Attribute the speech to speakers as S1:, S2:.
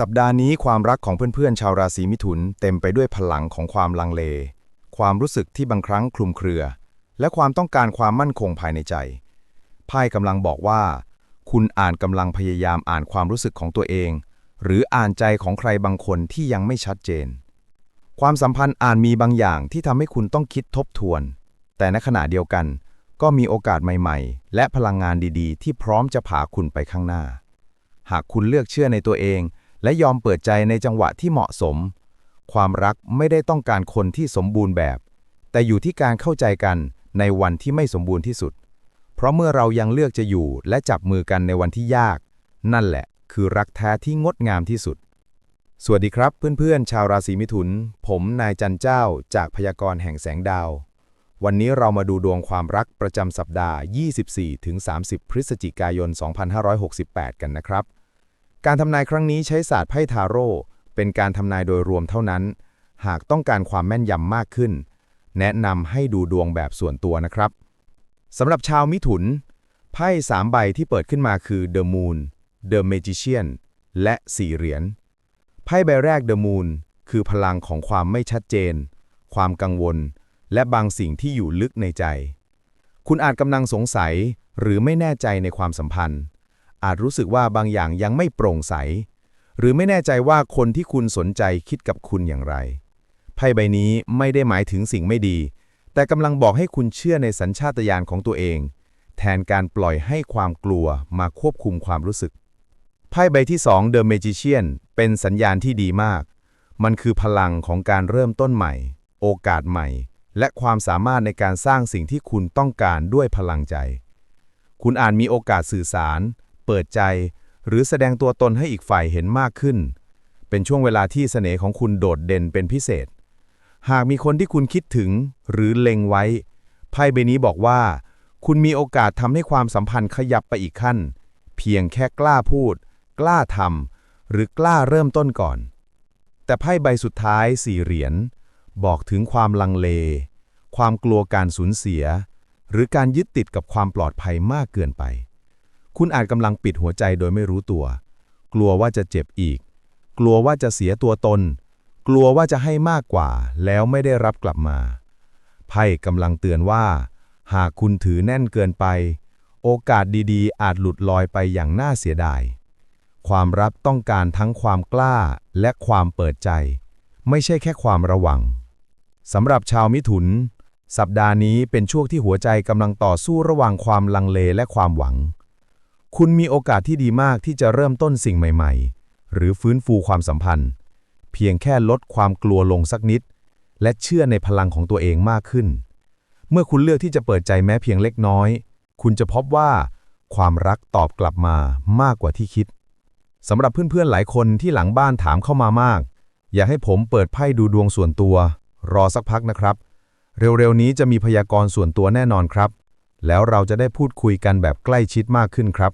S1: สัปดาห์นี้ความรักของเพื่อนๆ ชาวราศีมิถุนเต็มไปด้วยพลังของความลังเล ความรู้สึกที่บางครั้งคลุมเครือ และความต้องการความมั่นคงภายในใจไพ่กำลังบอกว่า คุณอ่านกำลังพยายามอ่านความรู้สึกของตัวเอง หรืออ่านใจของใครบางคนที่ยังไม่ชัดเจน ความสัมพันธ์อ่าจมีบางอย่างที่ทำให้คุณต้องคิดทบทวน แต่ในขณะเดียวกัน ก็มีโอกาสใหม่ ๆ และพลังงานดีๆ ที่พร้อมจะพาคุณไปข้างหน้า หากคุณเลือกเชื่อในตัวเอง และยอมเปิดใจในจังหวะที่เหมาะสม ความรักไม่ได้ต้องการคนที่สมบูรณ์แบบ แต่อยู่ที่การเข้าใจกันในวันที่ไม่สมบูรณ์ที่สุด เพราะเมื่อเรายังเลือกจะอยู่และจับมือกันในวันที่ยาก นั่นแหละ คือรักแท้ที่งดงามที่สุด สวัสดีครับเพื่อนๆ ชาวราศีมิถุน ผมนายจันเจ้าจากพยากรณ์แห่งแสงดาว วันนี้เรามาดูดวงความรักประจำสัปดาห์ 24-30 พฤศจิกายน 2568 กันนะครับ การทำนายครั้งนี้ใช้ศาสตร์ไพ่ทาโร่เป็นการทำนายโดยรวมเท่านั้น หากต้องการความแม่นยำมากขึ้น แนะนำให้ดูดวงแบบส่วนตัวนะครับสำหรับชาวมิถุน ไพ่สามใบที่เปิดขึ้นมาคือ The Moon The Magician และสี่เหรียญไพ่ใบแรก The Moon คือพลังของความไม่ชัดเจน ความกังวล และบางสิ่งที่อยู่ลึกในใจ คุณอาจกำลังสงสัยหรือไม่แน่ใจในความสัมพันธ์ อาจรู้สึกว่าบางอย่างยังไม่โปร่งใส หรือไม่แน่ใจว่าคนที่คุณสนใจคิดกับคุณอย่างไร ไพ่ใบนี้ไม่ได้หมายถึงสิ่งไม่ดี แต่กำลังบอกให้คุณเชื่อในสัญชาตญาณของตัวเอง แทนการปล่อยให้ความกลัวมาควบคุมความรู้สึก ไพ่ใบที่2 The Magician เป็นสัญญาณที่ดีมาก มันคือพลังของการเริ่มต้นใหม่ โอกาสใหม่ และความสามารถในการสร้างสิ่งที่คุณต้องการด้วยพลังใจ คุณอาจมีโอกาสสื่อสาร เปิดใจ หรือแสดงตัวตนให้อีกฝ่ายเห็นมากขึ้น เป็นช่วงเวลาที่เสน่ห์ของคุณโดดเด่นเป็นพิเศษ หากมีคนที่คุณคิดถึงหรือเล็งไว้ ไพ่ใบนี้บอกว่า คุณมีโอกาสทำให้ความสัมพันธ์ขยับไปอีกขั้น เพียงแค่กล้าพูด กล้าทำหรือกล้าเริ่มต้นก่อน แต่ไพ่ใบสุดท้ายสี่เหรียญบอกถึงความลังเล ความกลัวการสูญเสีย หรือการยึดติดกับความปลอดภัยมากเกินไป คุณอาจกำลังปิดหัวใจโดยไม่รู้ตัว กลัวว่าจะเจ็บอีก กลัวว่าจะเสียตัวตน กลัวว่าจะให้มากกว่า แล้วไม่ได้รับกลับมา ไพ่กำลังเตือนว่า หากคุณถือแน่นเกินไป โอกาสดีๆ อาจหลุดลอยไปอย่างน่าเสียดาย ความรักต้องการทั้งความกล้าและความเปิดใจ ไม่ใช่แค่ความระวังสำหรับชาวมิถุน สัปดาห์นี้เป็นช่วงที่หัวใจกำลังต่อสู้ระหว่างความลังเลและความหวัง คุณมีโอกาสที่ดีมากที่จะเริ่มต้นสิ่งใหม่ๆ หรือฟื้นฟูความสัมพันธ์ เพียงแค่ลดความกลัวลงสักนิด และเชื่อในพลังของตัวเองมากขึ้น เมื่อคุณเลือกที่จะเปิดใจแม้เพียงเล็กน้อย คุณจะพบว่า ความรักตอบกลับมามากกว่าที่คิดสำหรับเพื่อนๆหลายคนที่หลังบ้านถามเข้ามามาก อยากให้ผมเปิดไพ่ดูดวงส่วนตัว รอสักพักนะครับ เร็วๆนี้จะมีพยากรณ์ส่วนตัวแน่นอนครับ แล้วเราจะได้พูดคุยกันแบบใกล้ชิดมากขึ้นครับ